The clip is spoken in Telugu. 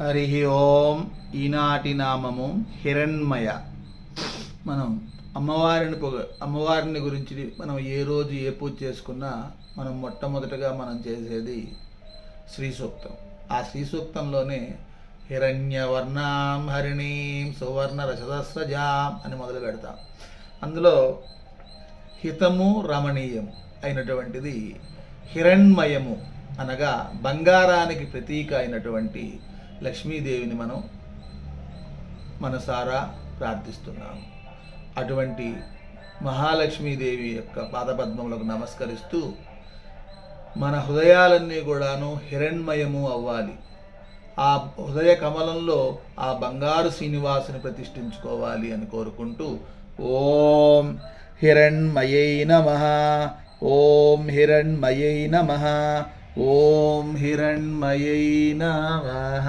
హరి ఓం ఈనాటి నామము హిరణ్మయ. మనం అమ్మవారిని పొగ అమ్మవారిని గురించి మనం ఏ రోజు ఏ పూజ చేసుకున్నా మనం మొట్టమొదటగా మనం చేసేది శ్రీ సూక్తం ఆ శ్రీ సూక్తంలోనే హిరణ్యవర్ణాం హరిణీం సువర్ణ రసదస్రజాం అని మొదలు పెడతాం. అందులో హితము రమణీయం అయినటువంటిది హిరణ్మయము అనగా బంగారానికి ప్రతీక అయినటువంటి లక్ష్మీదేవిని మనం మనసారా ప్రార్థిస్తున్నాము అటువంటి మహాలక్ష్మీదేవి యొక్క పాదపద్మములకు నమస్కరిస్తూ మన హృదయాలన్నీ కూడాను హిరణ్మయము అవ్వాలి. ఆ హృదయ కమలంలో ఆ బంగారు శ్రీనివాసుని ప్రతిష్ఠించుకోవాలి అని కోరుకుంటూ ఓం హిరణ్మయై నమ ఓం హిరణ్మయై నమ. ॐ हिरण्मयै नमः